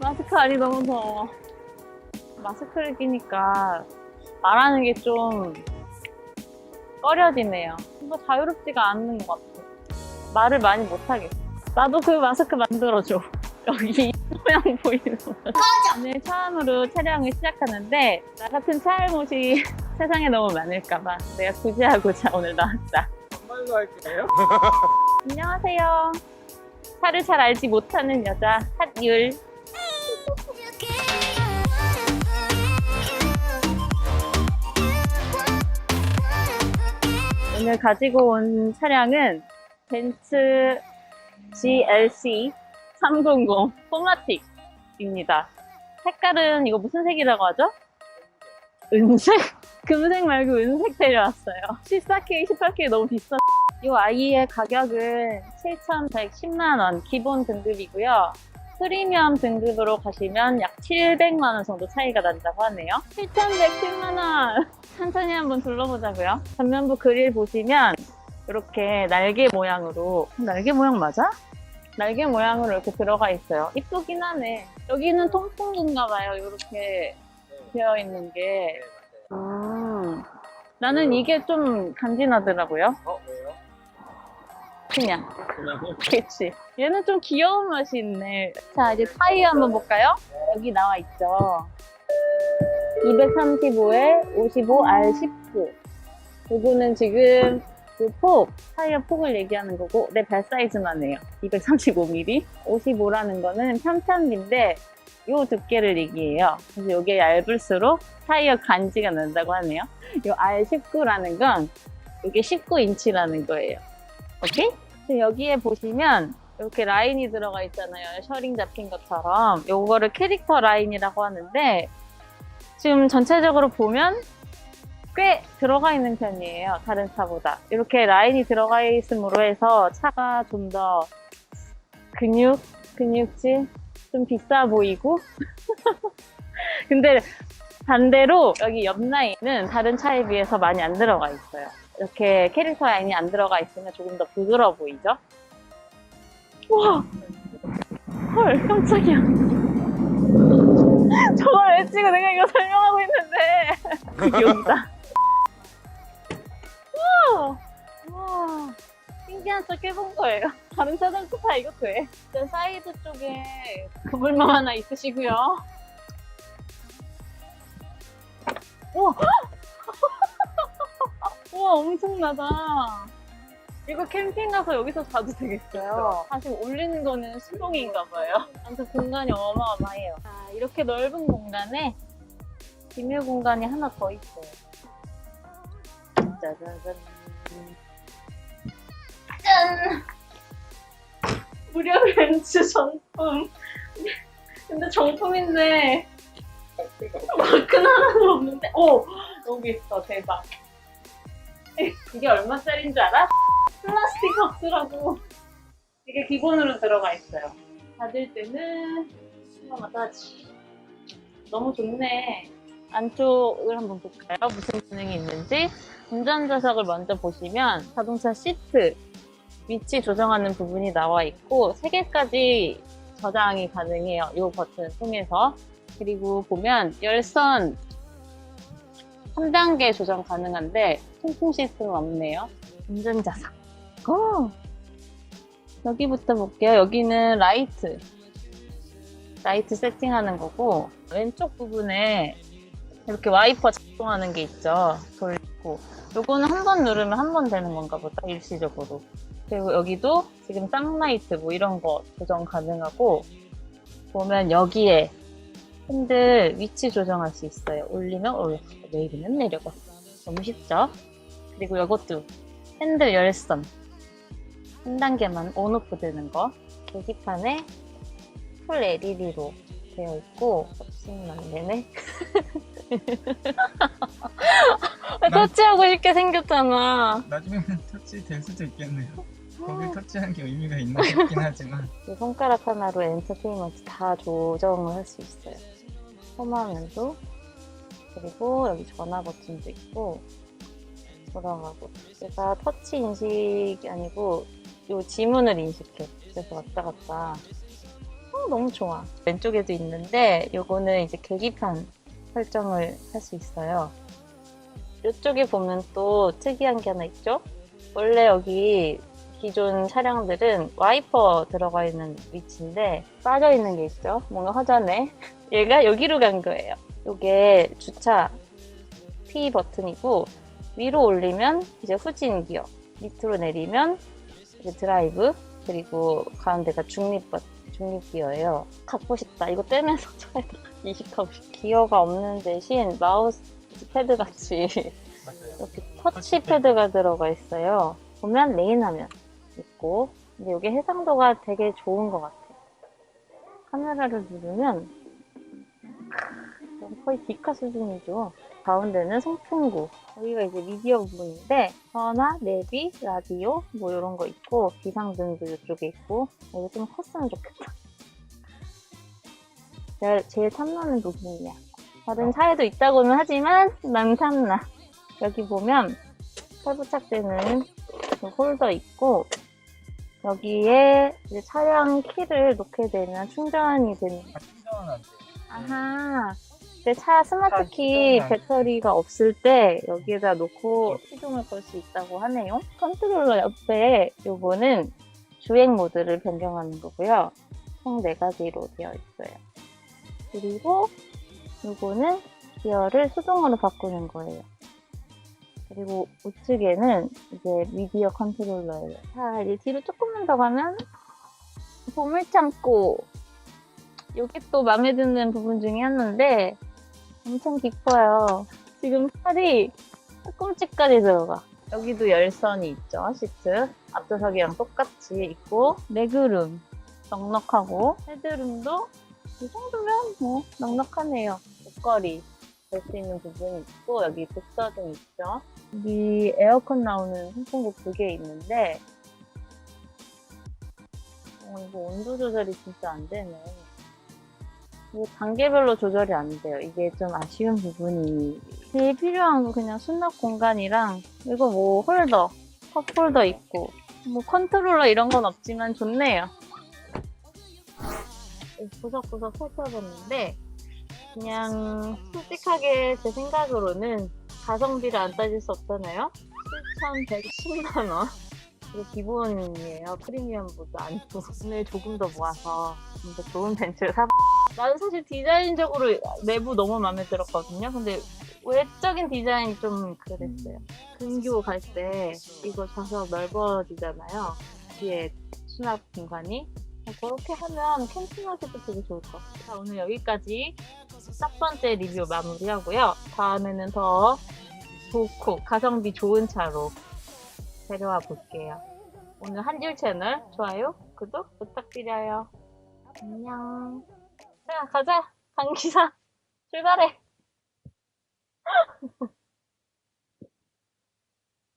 마스크 안이 너무 더워. 마스크를 끼니까 말하는 게 좀 꺼려지네요. 뭔가 자유롭지가 않는 것 같아. 말을 많이 못하겠어. 나도 그 마스크 만들어줘. 여기 모양 보이는 거. 오늘 처음으로 촬영을 시작하는데 나 같은 차일못이 세상에 너무 많을까봐 내가 구제하고자 오늘 나왔다. 한말로 할게요. 안녕하세요. 차를 잘 알지 못하는 여자 핫율. 오늘 가지고 온 차량은 벤츠 GLC 300 포마틱입니다. 색깔은 이거 무슨 색이라고 하죠? 은색? 금색 말고 은색 데려왔어요. 14K, 18K 너무 비싸. 이 아이의 가격은 7,110만 원 기본 등급이고요. 프리미엄 등급으로 가시면 약 700만 원 정도 차이가 난다고 하네요. 7,110만 원! 천천히 한번 둘러보자고요. 전면부 그릴 보시면 이렇게 날개 모양으로 날개 모양 맞아? 날개 모양으로 이렇게 들어가 있어요. 이쁘긴 하네. 여기는 통풍인가 봐요. 이렇게 되어 있는 게. 음, 나는 이게 좀 간지나더라고요. 어? 그냥. 그치. 얘는 좀 귀여운 맛이 있네. 자, 이제 타이어 한번 볼까요? 여기 나와 있죠. 235에 55R19. 요거는 지금 그 폭, 타이어 폭을 얘기하는 거고, 내 발 사이즈만 해요. 235mm. 55라는 거는 편편인데, 요 두께를 얘기해요. 그래서 요게 얇을수록 타이어 간지가 난다고 하네요. 요 R19라는 건, 요게 19인치라는 거예요. 오케이? 지금 여기에 보시면 이렇게 라인이 들어가 있잖아요. 셔링 잡힌 것처럼. 요거를 캐릭터 라인이라고 하는데 지금 전체적으로 보면 꽤 들어가 있는 편이에요. 다른 차보다. 이렇게 라인이 들어가 있음으로 해서 차가 좀 더 근육, 근육질 좀 비싸 보이고 근데 반대로 여기 옆 라인은 다른 차에 비해서 많이 안 들어가 있어요. 이렇게 캐릭터 라인이 안 들어가 있으면 조금 더 부드러워 보이죠? 와! 헐, 깜짝이야. 저걸 왜 찍어? 내가 이거 설명하고 있는데. 여기다. 와! 와! 신기한 차 깨본 거예요. 다른 차들 다 이거 돼. 일단 사이드 쪽에 그물망 하나 있으시고요. 우와! 우와, 엄청나다. 이거 캠핑 가서 여기서 자도 되겠어요. 사실 올리는 거는 수동인가 봐요. 아무튼 공간이 어마어마해요. 자, 이렇게 넓은 공간에 비밀 공간이 하나 더 있어요. 짜자잔. 짠! 무료 벤츠 정품. 근데 정품인데 마크는 하나도 없는데? 오! 여기 있어 대박. 이게 얼마짜리인 줄 알아? 플라스틱 박스라고. 이게 기본으로 들어가 있어요. 닫을 때는 마사지 너무 좋네. 안쪽을 한번 볼까요? 무슨 기능이 있는지? 운전좌석을 먼저 보시면 자동차 시트 위치 조정하는 부분이 나와 있고 3개까지 저장이 가능해요. 이 버튼을 통해서 그리고 보면 열선 3단계 조정 가능한데 통풍 시스템은 없네요. 운전자석. 오! 여기부터 볼게요. 여기는 라이트. 라이트 세팅하는 거고 왼쪽 부분에 이렇게 와이퍼 작동하는 게 있죠. 돌리고 요거는 한 번 누르면 한 번 되는 건가 보다 일시적으로. 그리고 여기도 지금 쌍라이트 뭐 이런 거 조정 가능하고 보면 여기에 핸들 위치 조정할 수 있어요. 올리면 올라, 내리면 내려가. 너무 쉽죠? 그리고 이것도 핸들 열선. 한 단계만 온오프 되는 거. 계기판에 풀 LED로 되어 있고, 터치는 안 되네. 터치하고 싶게 생겼잖아. 나중에는 터치 될 수도 있겠네요. 거기 터치하는 게 의미가 있나 싶긴 하지만 이 손가락 하나로 엔터테인먼트 다 조정을 할 수 있어요. 홈화면도 그리고 여기 전화 버튼도 있고 돌아가고 제가 터치 인식이 아니고 요 지문을 인식해 그래서 왔다 갔다 어, 너무 좋아. 왼쪽에도 있는데 요거는 이제 계기판 설정을 할 수 있어요. 이쪽에 보면 또 특이한 게 하나 있죠? 원래 여기 기존 차량들은 와이퍼 들어가 있는 위치인데 빠져 있는 게 있죠? 뭔가 허전해. 얘가 여기로 간 거예요. 요게 주차 P 버튼이고 위로 올리면 이제 후진 기어, 밑으로 내리면 이제 드라이브, 그리고 가운데가 중립 버 중립 기어예요. 갖고 싶다. 이거 떼면서 차에다 이식하고 싶다. 기어가 없는 대신 마우스 패드 같이. 이렇게 터치 패드가 들어가 있어요. 보면 레인 화면 있고, 근데 이게 해상도가 되게 좋은 것 같아요. 카메라를 누르면 크, 거의 디카 수준이죠. 가운데는 송풍구. 여기가 이제 미디어 부분인데 전화, 내비, 라디오 뭐 이런 거 있고 비상등도 이쪽에 있고 이거 좀 컸으면 좋겠다. 제일, 제일 탐나는 부분이야. 다른 차에도 있다고는 하지만 난 탐나. 여기 보면 탈부착되는 그 홀더 있고 여기에 이제 차량 키를 놓게 되면 충전이 되는 아, 충전은 안 돼. 아하. 내차 스마트 키안 배터리가 없을 때 여기에다 놓고 시동을 걸 수 있다고 하네요. 컨트롤러 옆에 요거는 주행 모드를 변경하는 거고요. 총 4가지로 되어 있어요. 그리고 요거는 기어를 수동으로 바꾸는 거예요 그리고 우측에는 이제 미디어 컨트롤러예요. 자, 이제 뒤로 조금만 더 가면 보물 창고. 이게 또 마음에 드는 부분 중에 하나인데 엄청 깊어요. 지금 팔이 팔꿈치까지 들어가. 여기도 열선이 있죠, 시트. 앞좌석이랑 똑같이 있고 레그룸 넉넉하고 헤드룸도 이 정도면 뭐 넉넉하네요. 옷걸이 될수 있는 부분이 있고 여기 독서등 있죠. 여기 에어컨 나오는 선풍구 두 개 있는데 어, 이거 온도 조절이 진짜 안 되네. 이거 단계별로 조절이 안 돼요. 이게 좀 아쉬운 부분이 제일 필요한 거 그냥 수납 공간이랑 이거 뭐 홀더, 컵 홀더 있고 뭐 컨트롤러 이런 건 없지만 좋네요. 구석구석 살펴봤는데 그냥 솔직하게 제 생각으로는 가성비를 안 따질 수 없잖아요. 7,110만 원. 이게 기본이에요. 프리미엄보다 아니고 오늘 조금 더 모아서 좀 더 좋은 벤츠를 사. 나는 사실 디자인적으로 내부 너무 마음에 들었거든요. 근데 외적인 디자인이 좀 그랬어요. 근교 갈 때 이거 좌석 넓어지잖아요. 뒤에 수납 공간이. 그렇게 하면 캠핑하기도 되게 좋을 것 같아요. 자, 오늘 여기까지 첫 번째 리뷰 마무리하고요. 다음에는 더 좋고 가성비 좋은 차로 데려와 볼게요. 오늘 한줄 채널 좋아요, 구독 부탁드려요. 안녕. 자, 가자. 강기사 출발해.